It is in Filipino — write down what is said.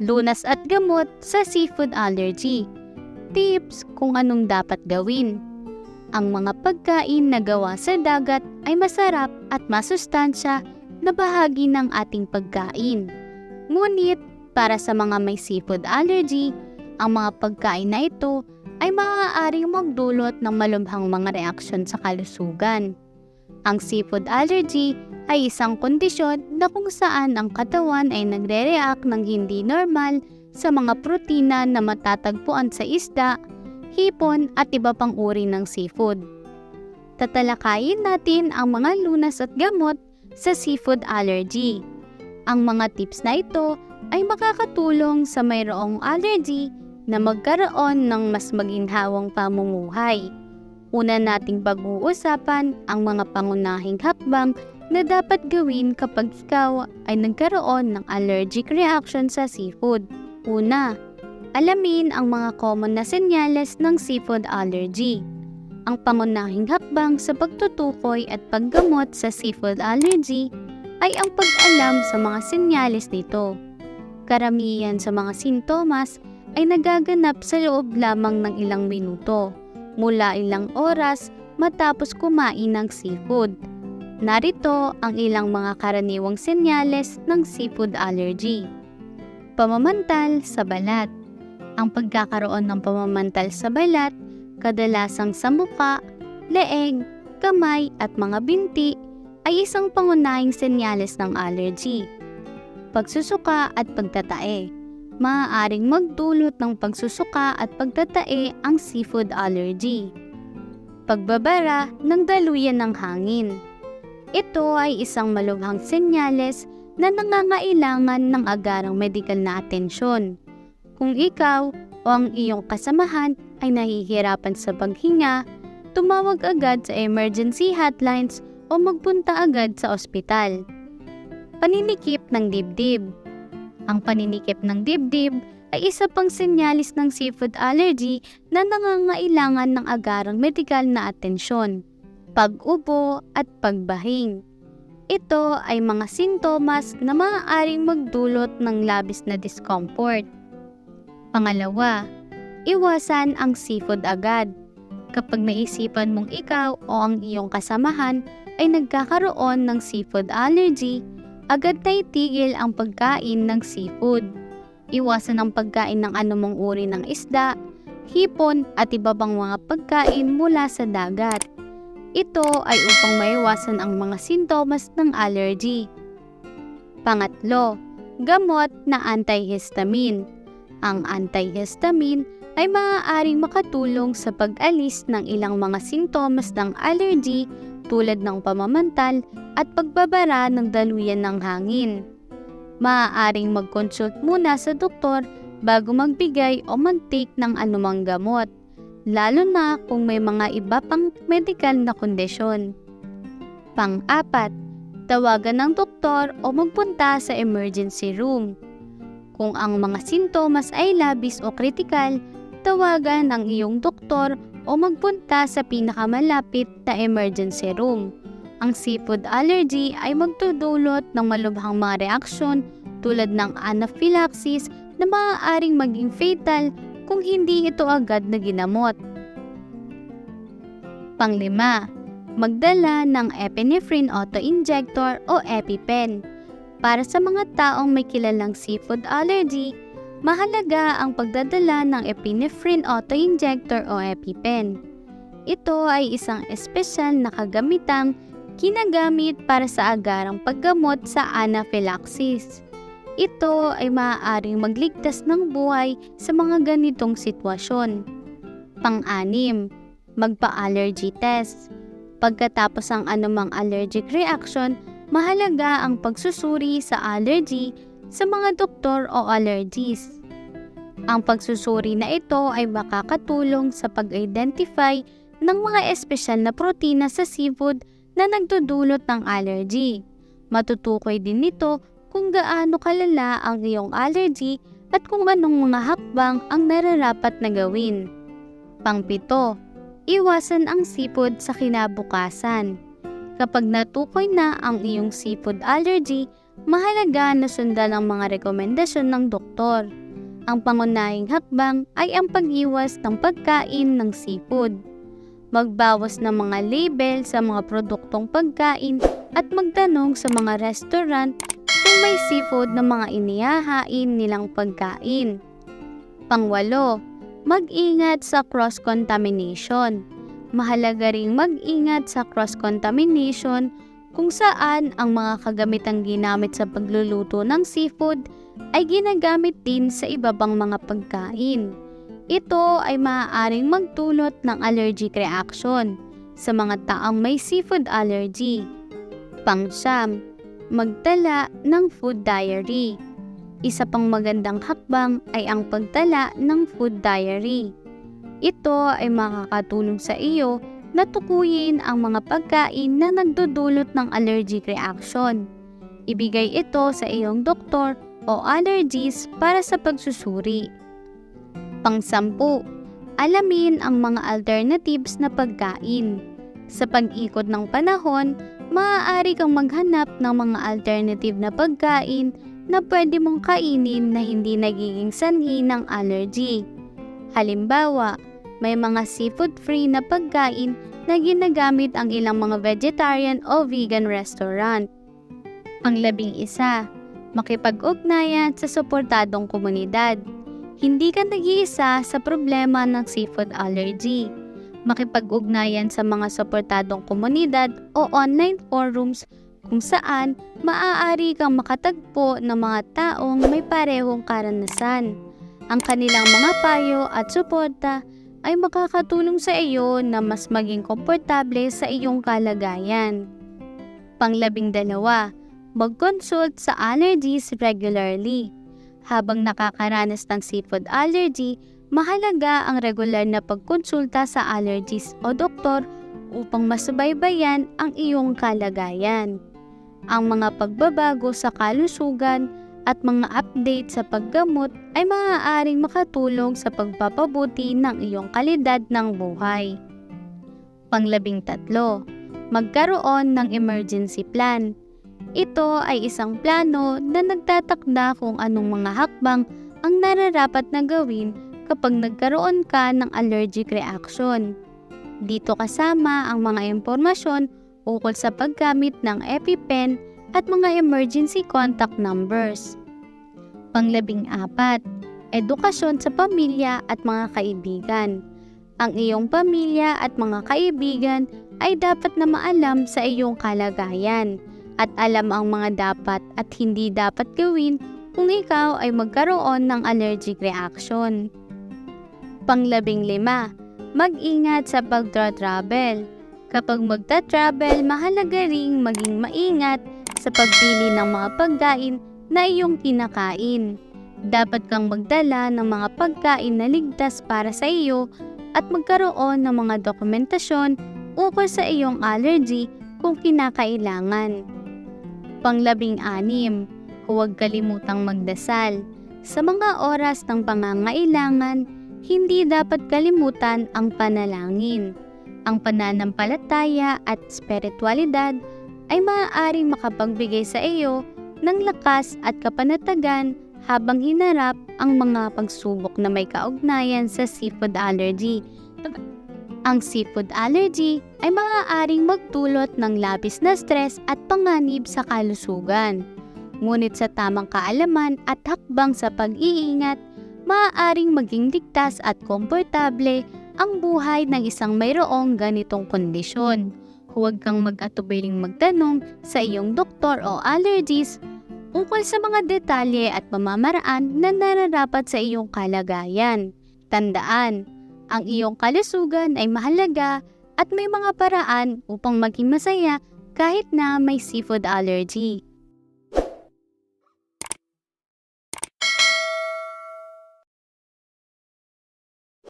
lunas at gamot sa seafood allergy. Tips kung anong dapat gawin. Ang mga pagkain na gawa sa dagat ay masarap at masustansya na bahagi ng ating pagkain. Ngunit para sa mga may seafood allergy, ang mga pagkain na ito ay maaaring magdulot ng malubhang mga reaksyon sa kalusugan. Ang seafood allergy ay isang kondisyon na kung saan ang katawan ay nagre-react ng hindi normal sa mga protina na matatagpuan sa isda, hipon at iba pang uri ng seafood. Tatalakayin natin ang mga lunas at gamot sa seafood allergy. Ang mga tips na ito ay makakatulong sa mayroong allergy na magkaroon ng mas maginhawang pamumuhay. Una nating pag-uusapan ang mga pangunahing hakbang na dapat gawin kapag ikaw ay nagkaroon ng allergic reaction sa seafood. Una, alamin ang mga common na senyales ng seafood allergy. Ang pangunahing hakbang sa pagtutukoy at paggamot sa seafood allergy ay ang pag-alam sa mga senyales nito. Karamihan sa mga sintomas ay nagaganap sa loob lamang ng ilang minuto mula ilang oras matapos kumain ng seafood. Narito ang ilang mga karaniwang senyales ng seafood allergy. Pamamantal sa balat. Ang pagkakaroon ng pamamantal sa balat, kadalasang sa muka, leeg, kamay at mga binti ay isang pangunahing senyales ng allergy. Pagsusuka at pagtatae maaaring magdulot ng pagsusuka at pagtatae ang seafood allergy. Pagbabara ng daluyan ng hangin. Ito ay isang malubhang senyales na nangangailangan ng agarang medikal na atensyon. Kung ikaw o ang iyong kasamahan ay nahihirapan sa paghinga, tumawag agad sa emergency hotlines o magpunta agad sa ospital. Paninikip ng dibdib ang paninikip ng dibdib ay isa pang senyalis ng seafood allergy na nangangailangan ng agarang medikal na atensyon, pag-ubo at pagbahing. Ito ay mga sintomas na maaaring magdulot ng labis na discomfort. Pangalawa, iwasan ang seafood agad. Kapag naisipan mong ikaw o ang iyong kasamahan ay nagkakaroon ng seafood allergy, agad na itigil ang pagkain ng seafood. Iwasan ang pagkain ng anumang uri ng isda, hipon at iba pang mga pagkain mula sa dagat. Ito ay upang maiwasan ang mga sintomas ng allergy. Pangatlo, gamot na antihistamine. Ang antihistamine ay maaaring makatulong sa pag-alis ng ilang mga sintomas ng allergy tulad ng pamamantal at pagbabara ng daluyan ng hangin. Maaaring mag-consult muna sa doktor bago magbigay o mag-take ng anumang gamot, lalo na kung may mga iba pang medikal na kondisyon. Pang-apat, tawagan ng doktor o magpunta sa emergency room. Kung ang mga sintomas ay labis o kritikal, tawagan ang iyong doktor o magpunta sa pinakamalapit na emergency room ang seafood allergy ay magdudulot ng malubhang mga reaksyon tulad ng anaphylaxis na maaaring maging fatal kung hindi ito agad na ginamot. Panglima, magdala ng epinephrine auto-injector o EpiPen. Para sa mga taong may kilalang seafood allergy, mahalaga ang pagdadala ng epinephrine auto-injector o EpiPen. Ito ay isang espesyal na kagamitang ginagamit para sa agarang paggamot sa anaphylaxis. Ito ay maaaring magligtas ng buhay sa mga ganitong sitwasyon. Pang-anim, magpa-allergy test. Pagkatapos ang anumang allergic reaction, mahalaga ang pagsusuri sa allergy sa mga doktor o allergies. Ang pagsusuri na ito ay makakatulong sa pag-identify ng mga espesyal na protina sa seafood na nagdudulot ng allergy. Matutukoy din nito kung gaano kalala ang iyong allergy at kung anong mga hakbang ang nararapat na gawin. Pangpito, iwasan ang seafood sa kinabukasan. Kapag natukoy na ang iyong seafood allergy, mahalaga na sundan ang mga rekomendasyon ng doktor. Ang pangunahing hakbang ay ang pag-iwas ng pagkain ng seafood. Magbawas ng mga label sa mga produktong pagkain at magtanong sa mga restaurant kung may seafood na mga inihahain nilang pagkain. Pangwalo, mag-ingat sa cross-contamination. Mahalaga ring mag-ingat sa cross-contamination kung saan ang mga kagamitang ginamit sa pagluluto ng seafood ay ginagamit din sa iba pang mga pagkain. Ito ay maaaring magdulot ng allergic reaction sa mga taong may seafood allergy. Pangsyam, magtala ng food diary. Isa pang magandang hakbang ay ang pagtala ng food diary. Ito ay makakatulong sa iyo na tukuyin ang mga pagkain na nagdudulot ng allergic reaction. Ibigay ito sa iyong doktor o allergies para sa pagsusuri. Pangsampu, alamin ang mga alternatives na pagkain. Sa pag-ikot ng panahon, maaari kang maghanap ng mga alternative na pagkain na pwede mong kainin na hindi nagiging sanhi ng allergy. Halimbawa, may mga seafood-free na pagkain na ginagamit ang ilang mga vegetarian o vegan restaurant. Panglabing isa, makipag-ugnayan sa suportadong komunidad. Hindi ka nag-iisa sa problema ng seafood allergy. Makipag-ugnayan sa mga suportadong komunidad o online forums kung saan maaari kang makatagpo ng mga taong may parehong karanasan. Ang kanilang mga payo at suporta ay makakatulong sa iyo na mas maging komportable sa iyong kalagayan. Panglabing dalawa, mag-consult sa allergies regularly. Habang nakakaranas ng seafood allergy, mahalaga ang regular na pagkonsulta sa allergist o doktor upang masubaybayan ang iyong kalagayan. Ang mga pagbabago sa kalusugan at mga update sa paggamot ay maaaring makatulong sa pagpapabuti ng iyong kalidad ng buhay. Panglabing tatlo, magkaroon ng emergency plan. Ito ay isang plano na nagtatakda kung anong mga hakbang ang nararapat na gawin kapag nagkaroon ka ng allergic reaction. Dito kasama ang mga impormasyon ukol sa paggamit ng EpiPen at mga emergency contact numbers. Panglabing apat, edukasyon sa pamilya at mga kaibigan. Ang iyong pamilya at mga kaibigan ay dapat na maalam sa iyong kalagayan at alam ang mga dapat at hindi dapat gawin kung ikaw ay magkaroon ng allergic reaction. Panglabing lima, mag-ingat sa pagtra-travel. Kapag magta-travel, mahalaga ring maging maingat sa pagpili ng mga pagkain na iyong kinakain. Dapat kang magdala ng mga pagkain na ligtas para sa iyo at magkaroon ng mga dokumentasyon ukol sa iyong allergy kung kinakailangan. Panglabing anim, huwag kalimutang magdasal. Sa mga oras ng pangangailangan, hindi dapat kalimutan ang panalangin. Ang pananampalataya at spiritualidad ay maaaring makapagbigay sa iyo ng lakas at kapanatagan habang hinarap ang mga pagsubok na may kaugnayan sa seafood allergy. Ang seafood allergy ay maaaring magdulot ng labis na stress at panganib sa kalusugan. Ngunit sa tamang kaalaman at hakbang sa pag-iingat, maaaring maging ligtas at komportable ang buhay ng isang mayroong ganitong kondisyon. Huwag kang mag-atubiling magtanong sa iyong doktor o allergist ukol sa mga detalye at pamamaraan na nararapat sa iyong kalagayan. Tandaan, ang iyong kalusugan ay mahalaga at may mga paraan upang maging masaya kahit na may seafood allergy.